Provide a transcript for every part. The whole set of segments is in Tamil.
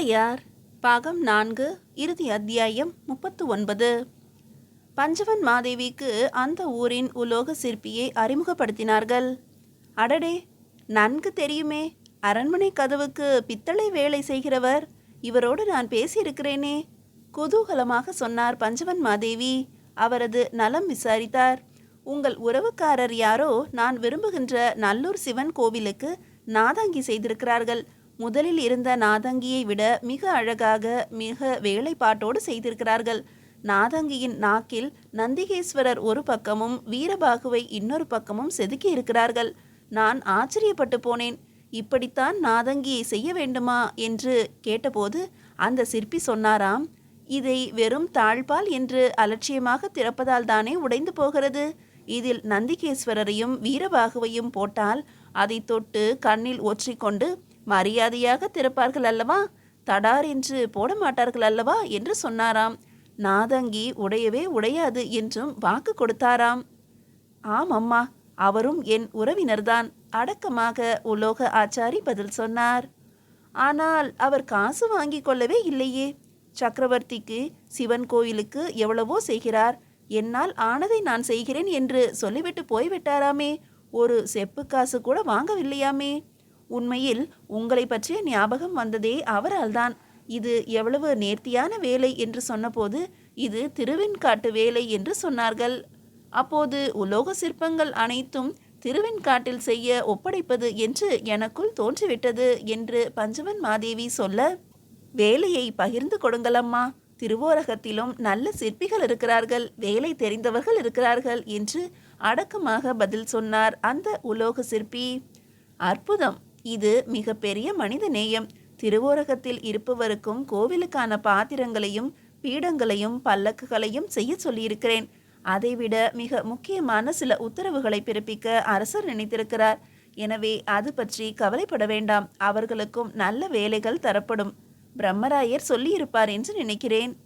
உடையார் பாகம் நான்கு இறுதி அத்தியாயம் முப்பத்து ஒன்பது பஞ்சவன் மாதேவிக்கு அந்த ஊரின் உலோக சிற்பியை அறிமுகப்படுத்தினார்கள். அடடே நன்கு தெரியுமே. அரண்மனை கதவுக்கு பித்தளை வேலை செய்கிறவர். இவரோடு நான் பேசியிருக்கிறேனே. குதூகலமாக சொன்னார் பஞ்சவன் மாதேவி. அவரது நலம் விசாரித்தார். உங்கள் உறவுக்காரர் யாரோ நான் விரும்புகின்ற நல்லூர் சிவன் கோவிலுக்கு நாதாங்கி செய்திருக்கிறார்கள். முதலில் இருந்த நாதங்கியை விட மிக அழகாக மிக வேலைப்பாட்டோடு செய்திருக்கிறார்கள். நாதங்கியின் நாக்கில் நந்திகேஸ்வரர் ஒரு பக்கமும் வீரபாகுவை இன்னொரு பக்கமும் செதுக்கி இருக்கிறார்கள். நான் ஆச்சரியப்பட்டு போனேன். இப்படித்தான் நாதங்கியை செய்ய வேண்டுமா என்று கேட்டபோது அந்த சிற்பி சொன்னாராம் இதை வெறும் தாழ்பால் என்று அலட்சியமாக திறப்பதால் தானே உடைந்து போகிறது? இதில் நந்திகேஸ்வரரையும் வீரபாகுவையும் போட்டால் அதை தொட்டு கண்ணில் ஒற்றிக்கொண்டு மரியாதையாக திறப்பார்கள் அல்லவா? தடார் என்று போட மாட்டார்கள் அல்லவா? என்று சொன்னாராம். நாதங்கி உடையவே உடையாது என்றும் வாக்கு கொடுத்தாராம். ஆம் அம்மா அவரும் என் உறவினர்தான். அடக்கமாக உலோக ஆச்சாரி பதில் சொன்னார். ஆனால் அவர் காசு வாங்கி கொள்ளவே இல்லையே. சக்கரவர்த்திக்கு சிவன் கோயிலுக்கு எவ்வளவோ செய்கிறார். என்னால் ஆனதை நான் செய்கிறேன் என்று சொல்லிவிட்டு போய்விட்டாராமே. ஒரு செப்பு காசு கூட வாங்கவில்லையாமே. உண்மையில் உங்களை பற்றிய ஞாபகம் வந்ததே அவரால்தான். இது எவ்வளவு நேர்த்தியான வேலை என்று சொன்னபோது இது திருவெண்காட்டு வேலை என்று சொன்னார்கள். அப்போது உலோக சிற்பங்கள் அனைத்தும் திருவெண்காட்டில் செய்ய ஒப்படைப்பது என்று எனக்குள் தோன்றிவிட்டது என்று பஞ்சவன் மாதேவி சொல்ல வேலையை பகிர்ந்து கொடுங்களம்மா. திருவோரகத்திலும் நல்ல சிற்பிகள் இருக்கிறார்கள். வேலை தெரிந்தவர்கள் இருக்கிறார்கள் என்று அடக்கமாக பதில் சொன்னார் அந்த உலோக சிற்பி. அற்புதம். இது மிகப்பெரிய மனித நேயம். திருவோரகத்தில் இருப்பவருக்கும் கோவிலுக்கான பாத்திரங்களையும் பீடங்களையும் பல்லக்குகளையும் செய்ய சொல்லியிருக்கிறேன். அதைவிட மிக முக்கியமான சில உத்தரவுகளை பிறப்பிக்க அரசர் நினைத்திருக்கிறார். எனவே அது பற்றி கவலைப்பட வேண்டாம். அவர்களுக்கும் நல்ல வேலைகள் தரப்படும். பிரம்மராயர் சொல்லியிருப்பார் என்று நினைக்கிறேன்.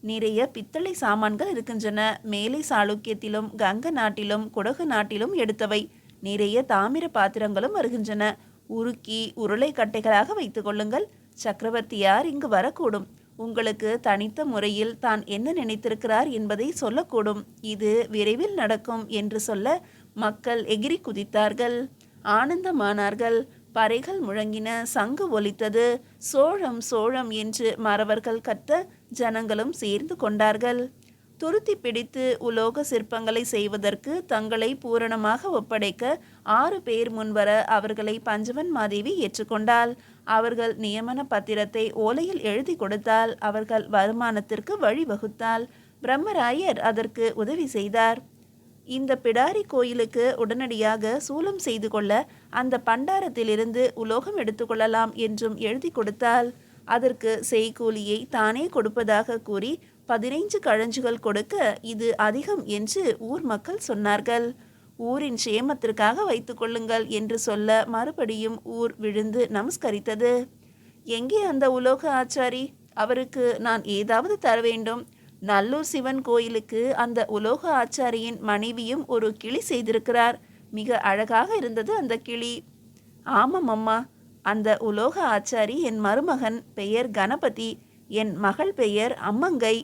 நிறைய பித்தளை சாமான்கள் இருக்கின்றன. மேலை சாளுக்கியத்திலும் கங்க நாட்டிலும் குடகு நாட்டிலும் எடுத்தவை. நிறைய தாமிர பாத்திரங்களும் வருகின்றன. உருக்கி உருளைக்கட்டைகளாக வைத்துக் கொள்ளுங்கள். சக்கரவர்த்தியார் இங்கு வரக்கூடும். உங்களுக்கு தனித்த முறையில் தான் என்ன நினைத்திருக்கிறார் என்பதை சொல்லக்கூடும். இது விரைவில் நடக்கும் என்று சொல்ல மக்கள் எகிரி குதித்தார்கள். ஆனந்தமானார்கள். பறைகள் முழங்கின சங்கு ஒலித்தது. சோழம் சோழம் என்று மறவர்கள் கத்த ஜனங்களும் சேர்ந்து கொண்டார்கள். துருத்தி பிடித்து உலோக சிற்பங்களை செய்வதற்கு தங்களை பூரணமாக ஒப்படைக்க ஆறு பேர் முன்வர அவர்களை பஞ்சவன் மாதேவி ஏற்றுக்கொண்டால் அவர்கள் நியமன பத்திரத்தை ஓலையில் எழுதி கொடுத்தால் அவர்கள் வருமானத்திற்கு வழிவகுத்தால் பிரம்மராயர் அதற்கு உதவி செய்தார். இந்த பிடாரி கோயிலுக்கு உடனடியாக சூலம் செய்து கொள்ள அந்த பண்டாரத்திலிருந்து உலோகம் எடுத்துக்கொள்ளலாம் என்றும் எழுதி கொடுத்தால் அதற்கு செய்கூலியை தானே கொடுப்பதாக கூறி பதினைஞ்சு கழஞ்சுகள் கொடுக்க இது அதிகம் என்று ஊர் மக்கள் சொன்னார்கள். ஊரின் சேமத்திற்காக வைத்துக் கொள்ளுங்கள் என்று சொல்ல மறுபடியும் ஊர் விழுந்து நமஸ்கரித்தது. எங்கே அந்த உலோக ஆச்சாரி? அவருக்கு நான் ஏதாவது தர வேண்டும். நல்லூர் சிவன் கோயிலுக்கு அந்த உலோக ஆச்சாரியின் மனைவியும் ஒரு கிளி செய்திருக்கிறார். மிக அழகாக இருந்தது அந்த கிளி. ஆமாம் அம்மா. அந்த உலோக ஆச்சாரி என் மருமகன். பெயர் கணபதி. என் மகள் பெயர் அம்மங்கை.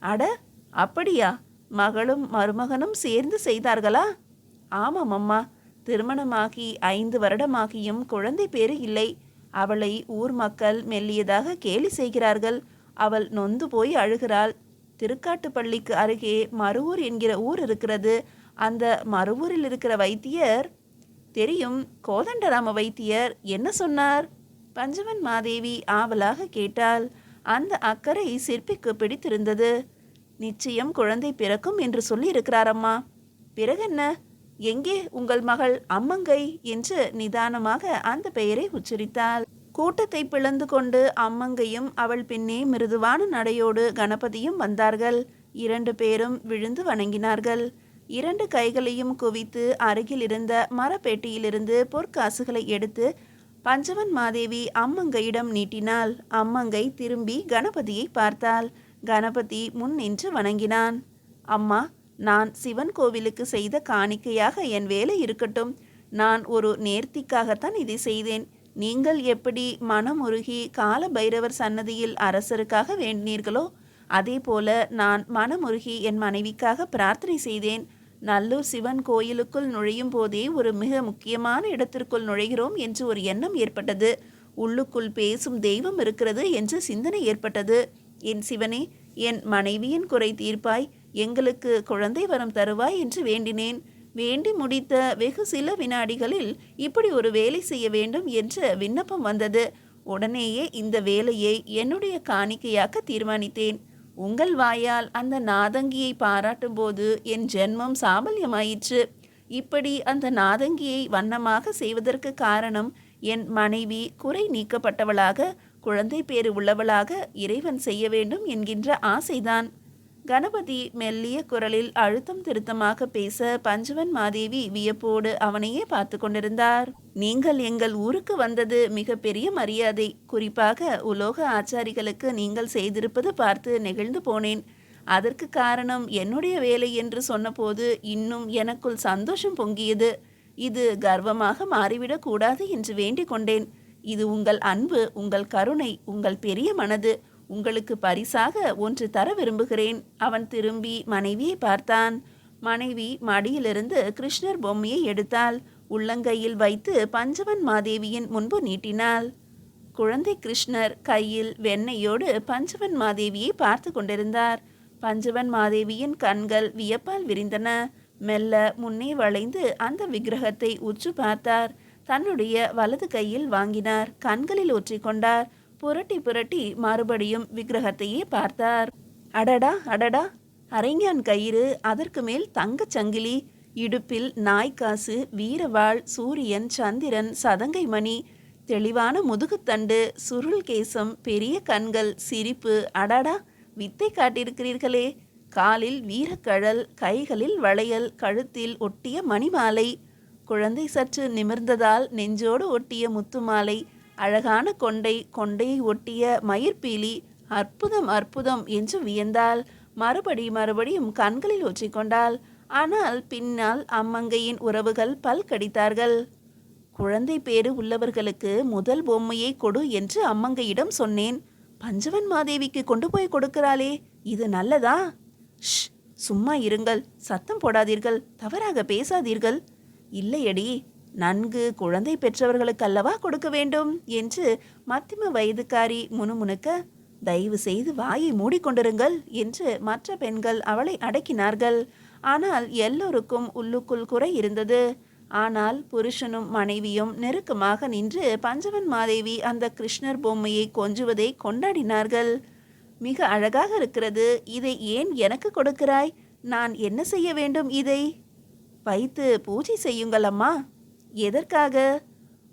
அட அப்படியா? மகளும் மருமகனும் சேர்ந்து செய்தார்களா? ஆமாம் அம்மா. திருமணமாகி ஐந்து வருடமாகியும் குழந்தை பேரு இல்லை. அவளை ஊர் மக்கள் மெல்லியதாக கேலி செய்கிறார்கள். அவள் நொந்து போய் அழுகிறாள். திருக்காட்டுப்பள்ளிக்கு அருகே மறுவூர் என்கிற ஊர் இருக்கிறது. அந்த மறுவூரில் இருக்கிற வைத்தியர் தெரியும் கோதண்டராம வைத்தியர் என்ன சொன்னார்? பஞ்சவன் மாதேவி ஆவலாக கேட்டாள். அந்த அக்கறை சிற்பிக்கு பிடித்திருந்தது. நிச்சயம் குழந்தை பிறக்கும் என்று சொல்லியிருக்கிறாரம்மா. பிறகென்ன? எங்கே உங்கள் மகள் அம்மங்கை? என்று நிதானமாக அந்த பெயரை உச்சரித்தாள். கூட்டத்தை பிளந்து கொண்டு அம்மங்கையும் அவள் பின்னே மிருதுவான நடையோடு கணபதியும் வந்தார்கள். இரண்டு பேரும் விழுந்து வணங்கினார்கள். இரண்டு கைகளையும் குவித்து அருகில் இருந்த மரப்பேட்டியிலிருந்து பொற்காசுகளை எடுத்து பஞ்சவன் மாதேவி அம்மங்கையிடம் நீட்டினாள். அம்மங்கை திரும்பி கணபதியை பார்த்தாள். கணபதி முன் நின்று வணங்கினான். அம்மா நான் சிவன் கோவிலுக்கு செய்த காணிக்கையாக என் வேலை இருக்கட்டும். நான் ஒரு நேர்த்திக்காகத்தான் இதை செய்தேன். நீங்கள் எப்படி மனமுருகி கால பைரவர் சன்னதியில் அரசருக்காக வேண்டினீர்களோ அதே போல நான் மனமுருகி என் மனைவிக்காக பிரார்த்தனை செய்தேன். நல்லூர் சிவன் கோயிலுக்குள் நுழையும் போதே ஒரு மிக முக்கியமான இடத்திற்குள் நுழைகிறோம் என்று ஒரு எண்ணம் ஏற்பட்டது. உள்ளுக்குள் பேசும் தெய்வம் இருக்கிறது என்று சிந்தனை ஏற்பட்டது. என் சிவனே என் மனைவியின் குறை தீர்ப்பாய் எங்களுக்கு குழந்தை வரம் தருவாய் என்று வேண்டினேன். வேண்டி முடித்த வெகு சில வினாடிகளில் இப்படி ஒரு வேலை செய்ய வேண்டும் என்ற விண்ணப்பம் வந்தது. உடனேயே இந்த வேலையை என்னுடைய காணிக்கையாக்க தீர்மானித்தேன். உங்கள் வாயால் அந்த நாதங்கியை பாராட்டும் போது என் ஜென்மம் சாபல்யமாயிற்று. இப்படி அந்த நாதங்கியை வண்ணமாக செய்வதற்கு காரணம் என் மனைவி குறை நீக்கப்பட்டவளாக குழந்தை பேறு உள்ளவளாக இறைவன் செய்ய வேண்டும் என்கின்ற ஆசைதான். கணபதி மெல்லிய குரலில் அழுத்தம் திருத்தமாக பேச பஞ்சவன் மாதேவி வியப்போடு அவனையே பார்த்து கொண்டிருந்தார். நீங்கள் எங்கள் ஊருக்கு வந்தது மிக பெரிய மரியாதை. குறிப்பாக உலோக ஆச்சாரிகளுக்கு நீங்கள் செய்திருப்பது பார்த்து நெகிழ்ந்து போனேன். அதற்கு காரணம் என்னுடைய வேலை என்று சொன்னபோது இன்னும் எனக்குள் சந்தோஷம் பொங்கியது. இது கர்வமாக மாறிவிடக் கூடாது என்று வேண்டிக் கொண்டேன். இது உங்கள் அன்பு உங்கள் கருணை உங்கள் பெரிய மனது. உங்களுக்கு பரிசாக ஒன்று தர விரும்புகிறேன். அவன் திரும்பி மனைவியை பார்த்தான். மனைவி மடியிலிருந்து கிருஷ்ணர் பொம்மையை எடுத்தாள். உள்ளங்கையில் வைத்து பஞ்சவன் மாதேவியின் முன்பு நீட்டினாள். குழந்தை கிருஷ்ணர் கையில் வெண்ணையோடு பஞ்சவன் மாதேவியை பார்த்து கொண்டிருந்தார். பஞ்சவன் மாதேவியின் கண்கள் வியப்பால் விரிந்தன. மெல்ல முன்னே வளைந்து அந்த விக்கிரகத்தை உற்று பார்த்தார். தன்னுடைய வலது கையில் வாங்கினார். கண்களில் ஒற்றிக்கொண்டார். புரட்டி புரட்டி மறுபடியும் விக்கிரகத்தையே பார்த்தார். அடடா அடடா அரைஞான் கயிறு அதற்கு மேல் தங்கச் சங்கிலி இடுப்பில் நாய்க்காசு வீரவாள் சூரியன் சந்திரன் சதங்கை மணி தெளிவான முதுகுத்தண்டு சுருள் கேசம் பெரிய கண்கள் சிரிப்பு அடடா வித்தை காட்டியிருக்கிறீர்களே. காலில் வீரக்கழல் கைகளில் வளையல் கழுத்தில் ஒட்டிய மணிமாலை. குழந்தை சற்று நிமிர்ந்ததால் நெஞ்சோடு ஒட்டிய முத்துமாலை. அழகான கொண்டை கொண்டையை ஒட்டிய மயிர்பீலி அற்புதம் அற்புதம் என்று வியந்தாள். மறுபடி மறுபடியும் கண்களில் ஒற்றிக்கொண்டாள் ஆனால் பின்னால் அம்மங்கையின் உறவுகள் பல் கடித்தார்கள். குழந்தை பேறு உள்ளவர்களுக்கு முதல் பொம்மையை கொடு என்று அம்மங்கையிடம் சொன்னேன். பஞ்சவன் மாதேவிக்கு கொண்டு போய் கொடுக்கிறாளே இது நல்லதா? ஷ் சும்மா இருங்கள் சத்தம் போடாதீர்கள் தவறாக பேசாதீர்கள். இல்லையடி நன்கு குழந்தை பெற்றவர்களுக்கு அல்லவா கொடுக்க வேண்டும்? என்று மத்திம வயதுக்காரி முணுமுணுக்க தயவு செய்து வாயை மூடிக்கொண்டிருங்கள் என்று மற்ற பெண்கள் அவளை அடக்கினார்கள். ஆனால் எல்லோருக்கும் உள்ளுக்குள் குறை இருந்தது. ஆனால் புருஷனும் மனைவியும் நெருக்கமாக நின்று பஞ்சவன் மாதேவி அந்த கிருஷ்ணர் பொம்மையை கொஞ்சுவதை கொண்டாடினார்கள். மிக அழகாக இருக்கிறது. இதை ஏன் எனக்கு கொடுக்கிறாய்? நான் என்ன செய்ய வேண்டும் இதை? வைத்து பூஜை செய்யுங்கள் அம்மா. எதற்காக?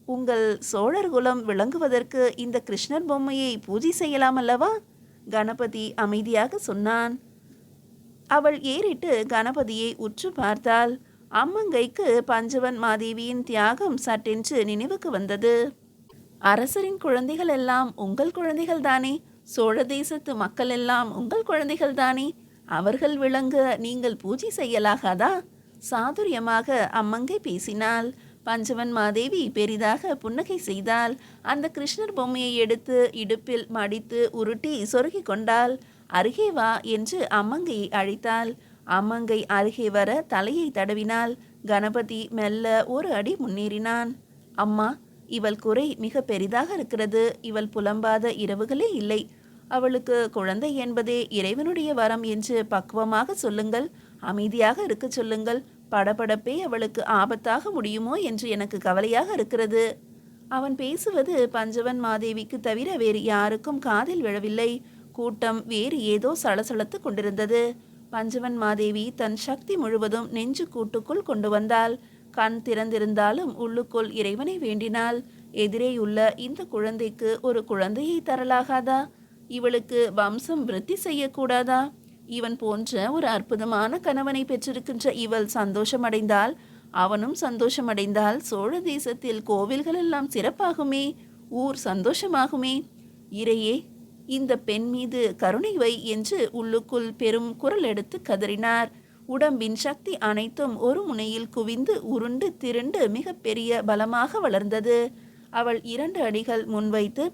உங்கள் சோழர் குலம் விளங்குவதற்கு இந்த கிருஷ்ணர் பொம்மையை பூஜை செய்யலாம் அல்லவா? கணபதி அமைதியாக சொன்னான். அவள் ஏறிட்டு கணபதியை உற்று பார்த்தாள். அம்மங்கைக்கு பஞ்சவன் மாதேவியின் தியாகம் சட்டென்று நினைவுக்கு வந்தது. அரசரின் குழந்தைகள் எல்லாம் உங்கள் குழந்தைகள் தானே? சோழ தேசத்து மக்கள் எல்லாம் உங்கள் குழந்தைகள் தானே? அவர்கள் விளங்க நீங்கள் பூஜை செய்யலாகாதா? சாதுரியமாக அம்மங்கை பேசினாள். பஞ்சவன் மாதேவி பெரிதாக புன்னகை செய்தால் அந்த கிருஷ்ணர் பொம்மையை எடுத்து இடுப்பில் மடித்து உருட்டி சொருகி கொண்டாள். அருகே வா என்று அம்மங்கையை அழைத்தாள். அம்மங்கை அருகே வர தலையை தடவினாள். கணபதி மெல்ல ஒரு அடி முன்னேறினான். அம்மா இவள் குறை மிக பெரிதாக இருக்கிறது. இவள் புலம்பாத இரவுகளே இல்லை. அவளுக்கு குழந்தை என்பதே இறைவனுடைய வரம் என்று பக்குவமாக சொல்லுங்கள். அமைதியாக இருக்கச் சொல்லுங்கள். படபடப்பே அவளுக்கு ஆபத்தாக முடியுமோ என்று எனக்கு கவலையாக இருக்கிறது. அவன் பேசுவது பஞ்சவன் மாதேவிக்கு தவிர வேறு யாருக்கும் காதில் விழவில்லை. கூட்டம் வேறு ஏதோ சலசலத்து கொண்டிருந்தது. பஞ்சவன் மாதேவி தன் சக்தி முழுவதும் நெஞ்சு கூட்டுக்குள் கொண்டு வந்தாள். கண் திறந்திருந்தாலும் உள்ளுக்குள் இறைவனை வேண்டினாள். எதிரேயுள்ள இந்த குழந்தைக்கு ஒரு குழந்தையை தரலாகாதா? இவளுக்கு வம்சம் விருத்தி செய்யக்கூடாதா? இவன் போன்ற ஒரு அற்புதமான கணவனை பெற்றிருக்கின்ற இவள் சந்தோஷமடைந்தால் அவனும் சந்தோஷமடைந்தால் சோழ தேசத்தில் கோவில்கள் எல்லாம் சிறப்பாகுமே ஊர் சந்தோஷமாகுமே. இறையே இந்த பெண் மீது கருணை வை என்று உள்ளுக்குள் பெரும் குரல் எடுத்து கதறினார். உடம்பின் சக்தி அனைத்தும் ஒரு முனையில் குவிந்து உருண்டு திரண்டு மிகப்பெரிய பலமாக வளர்ந்தது. அவள் இரண்டு அடிகள் முன்வைத்து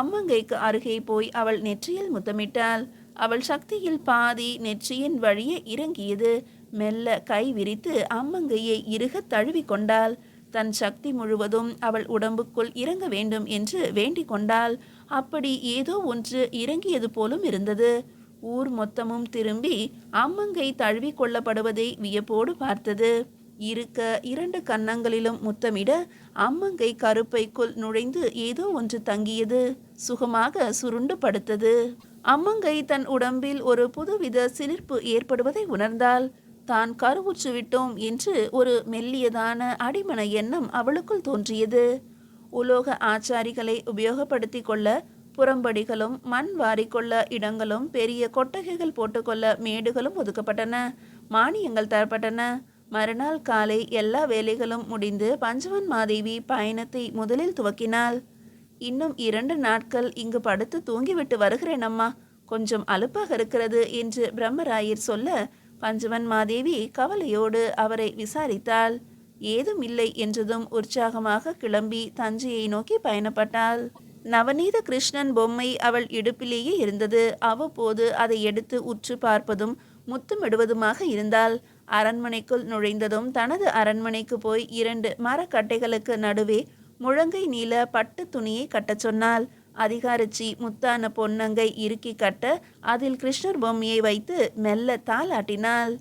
அம்மங்கைக்கு அருகே போய் அவள் நெற்றியில் முத்தமிட்டாள். அவள் சக்தியில் பாதி நெற்றியின் வழியே இறங்கியது. மெல்ல கை விரித்து அம்மங்கையை இறுக தழுவி கொண்டாள். தன் சக்தி முழுவதும் அவள் உடம்புக்குள் இறங்க வேண்டும் என்று வேண்டிக் கொண்டாள். அப்படி ஏதோ ஒன்று இறங்கியது போலும் இருந்தது. ஊர் மொத்தமும் திரும்பி அம்மங்கை தழுவி கொள்ளப்படுவதை வியப்போடு பார்த்தது. இருக்க இரண்டு கன்னங்களிலும் முத்தமிட அம்மங்கை கருப்பைக்குள் நுழைந்து ஏதோ ஒன்று தங்கியது. சுகமாக சுருண்டு படுத்தது. அம்மங்கை தன் உடம்பில் ஒரு புதுவித சிலிர்ப்பு ஏற்படுவதை உணர்ந்தாள். தான் கருவுற்று விட்டோம் என்று ஒரு மெல்லியதான அடிமன எண்ணம் அவளுக்குள் தோன்றியது. உலோக ஆச்சாரிகளை உபயோகப்படுத்தி கொள்ள புறம்படிகளும் மண் வாரிக்கொள்ள இடங்களும் பெரிய கொட்டகைகள் போட்டுக்கொள்ள மேடுகளும் ஒதுக்கப்பட்டன. மானியங்கள் தரப்பட்டன. மறுநாள் காலை எல்லா வேலைகளும் முடிந்து பஞ்சவன் மாதேவி பயணத்தை முதலில் துவக்கினாள். இன்னும் இரண்டு நாட்கள் இங்கு படுத்து தூங்கிவிட்டு வருகிறேன் அம்மா கொஞ்சம் அலுப்பாக இருக்கிறது என்று பிரம்மராயர் சொல்ல பஞ்சவன் மாதேவி கவலையோடு அவரை விசாரித்தாள். ஏதும் இல்லை என்றதும் உற்சாகமாக கிளம்பி தஞ்சையை நோக்கி பயணப்பட்டாள். நவநீத கிருஷ்ணன் பொம்மை அவள் இடுப்பிலேயே இருந்தது. அவ்வப்போது அதை எடுத்து உற்று பார்ப்பதும் முத்தமிடுவதுமாக இருந்தால் அரண்மனைக்குள் நுழைந்ததும் தனது அரண்மனைக்கு போய் இரண்டு மரக்கட்டைகளுக்கு நடுவே முழங்கை நீல பட்டு துணியை கட்டச் சொன்னாள். அதிகாரச்சி முத்தான பொன்னங்கை இறுக்கி கட்ட அதில் கிருஷ்ணர் பொம்மையை வைத்து மெல்ல தாளாட்டினாள்.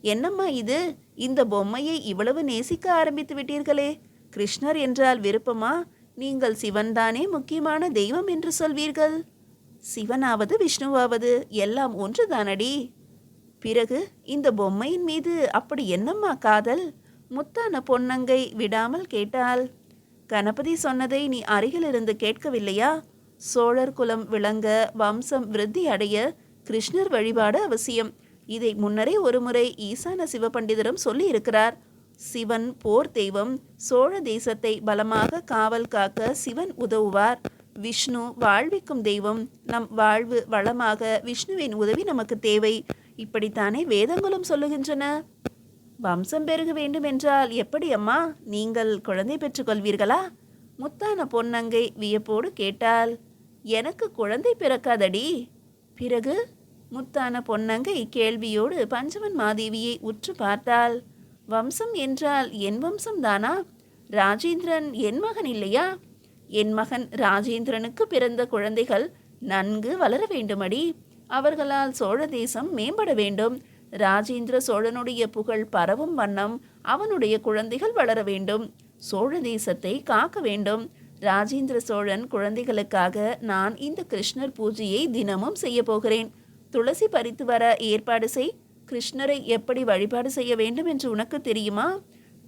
என்னம்மா இது? இந்த பொம்மையை இவ்வளவு நேசிக்க ஆரம்பித்து விட்டீர்களே. கிருஷ்ணர் என்றால் விருப்பமா? நீங்கள் சிவன்தானே முக்கியமான தெய்வம் என்று சொல்வீர்கள். சிவனாவது விஷ்ணுவாவது எல்லாம் ஒன்றுதானடி? பிறகு இந்த பொம்மையின் மீது அப்படி என்னம்மா காதல்? முத்தான பொன்னங்கை விடாமல் கேட்டாள். கணபதி சொன்னதை நீ அருகிலிருந்து கேட்கவில்லையா? சோழர் குலம் விளங்க வம்சம் விருத்தி அடைய கிருஷ்ணர் வழிபாடு அவசியம். இதை முன்னரே ஒருமுறை ஈசான சிவபண்டிதரும் சொல்லியிருக்கிறார். சிவன் போர் தெய்வம் சோழ தேசத்தை பலமாக காவல் காக்க சிவன் உதவுவார். விஷ்ணு வாழ்விக்கும் தெய்வம் நம் வாழ்வு வளமாக விஷ்ணுவின் உதவி நமக்கு தேவை. இப்படித்தானே வேதங்களும் சொல்லுகின்றன? வம்சம் பெருக வேண்டும் என்றால் எப்படி அம்மா? நீங்கள் குழந்தை பெற்றுக்கொள்வீர்களா? முத்தான பொன்னங்கை வியப்போடு கேட்டால் எனக்கு குழந்தை பிறக்காதடி. பிறகு முத்தான பொன்னங்கை கேள்வியோடு பஞ்சவன் மாதேவியை உற்று பார்த்தாள். வம்சம் என்றால் என் வம்சம் தானா? ராஜேந்திரன் என் மகன் இல்லையா? என் மகன் ராஜேந்திரனுக்கு பிறந்த குழந்தைகள் நன்கு வளர வேண்டுமடி. அவர்களால் சோழ தேசம் மேம்பட வேண்டும். ராஜேந்திர சோழனுடைய புகழ் பரவும் வண்ணம் அவனுடைய குழந்தைகள் வளர வேண்டும். சோழ தேசத்தை காக்க வேண்டும். ராஜேந்திர சோழன் குழந்தைகளுக்காக நான் இந்த கிருஷ்ணர் பூஜையை தினமும் செய்ய போகிறேன். துளசி பறித்து வர ஏற்பாடு செய். கிருஷ்ணரை எப்படி வழிபாடு செய்ய வேண்டும் என்று உனக்கு தெரியுமா?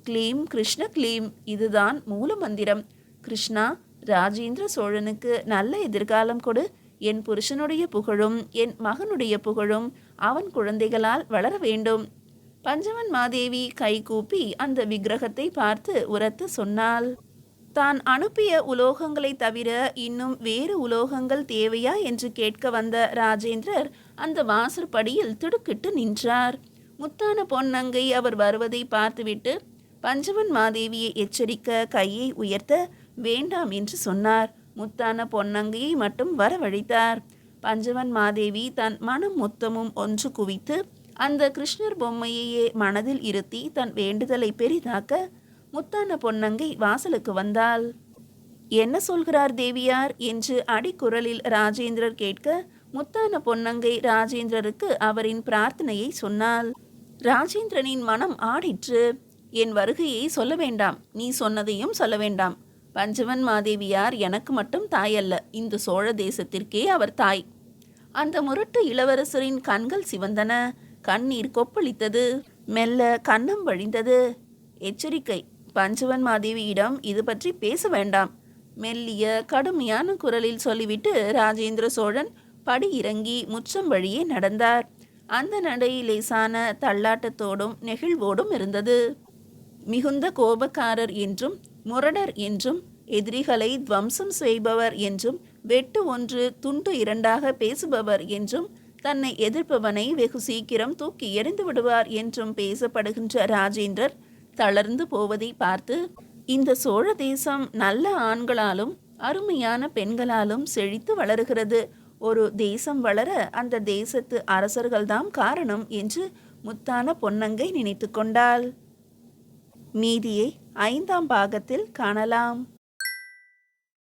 க்ளீம் கிருஷ்ண கிளீம். இதுதான் மூல மந்திரம். கிருஷ்ணா ராஜேந்திர சோழனுக்கு நல்ல எதிர்காலம் கொடு. என் புருஷனுடைய புகழும் என் மகனுடைய புகழும். அவன் குழந்தைகளால் வளர வேண்டும். பஞ்சவன் மாதேவி கைகூப்பி அந்த விக்கிரகத்தை பார்த்து உரத்து சொன்னாள். தான் அனுப்பிய உலோகங்களை தவிர இன்னும் வேறு உலோகங்கள் தேவையா என்று கேட்க வந்த ராஜேந்திரர் அந்த வாசற்படியில் திடுக்கிட்டு நின்றார். முத்தான பொன்னங்கை அவர் வருவதை பார்த்துவிட்டு பஞ்சவன் மாதேவியை எச்சரிக்க கையை உயர்த்த வேண்டாம் என்று சொன்னார். முத்தான பொன்னங்கையை மட்டும் வரவழைத்தார். பஞ்சவன் மாதேவி தன் மனம் மொத்தமும் ஒன்று குவித்து அந்த கிருஷ்ணர் பொம்மையையே மனதில் இருத்தி தன் வேண்டுதலை பெரிதாக்க முத்தான பொன்னங்கை வாசலுக்கு வந்தாள். என்ன சொல்கிறார் தேவியார்? என்று அடிக்குரலில் ராஜேந்திரர் கேட்க முத்தான பொன்னங்கை ராஜேந்திரருக்கு அவரின் பிரார்த்தனையை சொன்னாள். ராஜேந்திரனின் மனம் ஆடிற்று. என் வருகையை சொல்ல வேண்டாம். நீ சொன்னதையும் சொல்ல வேண்டாம். பஞ்சவன் மாதேவியார் எனக்கு மட்டும் தாய் அல்ல. இந்த சோழ தேசத்திற்கே அவர் தாய். அந்த முரட்டு இளவரசரின் கண்கள் சிவந்தன. கண்ணீர் கொப்பளித்தது. மெல்ல கன்னம் வழிந்தது. எச்சரிக்கை. பஞ்சவன் மாதேவியிடம் இது பற்றி பேச வேண்டாம். மெல்லிய கடுமையான குரலில் சொல்லிவிட்டு ராஜேந்திர சோழன் படி இறங்கி முச்சம் வழியே நடந்தார். அந்த நடை லேசான தள்ளாட்டத்தோடும் நெகிழ்வோடும் இருந்தது. மிகுந்த கோபக்காரர் என்றும் முரடர் என்றும் எதிரிகளை துவம்சம் செய்பவர் என்றும் வெட்டு ஒன்று துண்டு இரண்டாக பேசுபவர் என்றும் தன்னை எதிர்ப்பவனை வெகு சீக்கிரம் தூக்கி எறிந்து விடுவார் என்றும் பேசப்படுகின்ற ராஜேந்திரர் தளர்ந்து போவதை பார்த்து இந்த சோழ தேசம் நல்ல ஆண்களாலும் அருமையான பெண்களாலும் செழித்து வளருகிறது. ஒரு தேசம் வளர அந்த தேசத்து அரசர்கள்தாம் காரணம் என்று முத்தான பொன்னங்கை நினைத்து கொண்டாள். மீதியை ஐந்தாம் பாகத்தில் காணலாம்.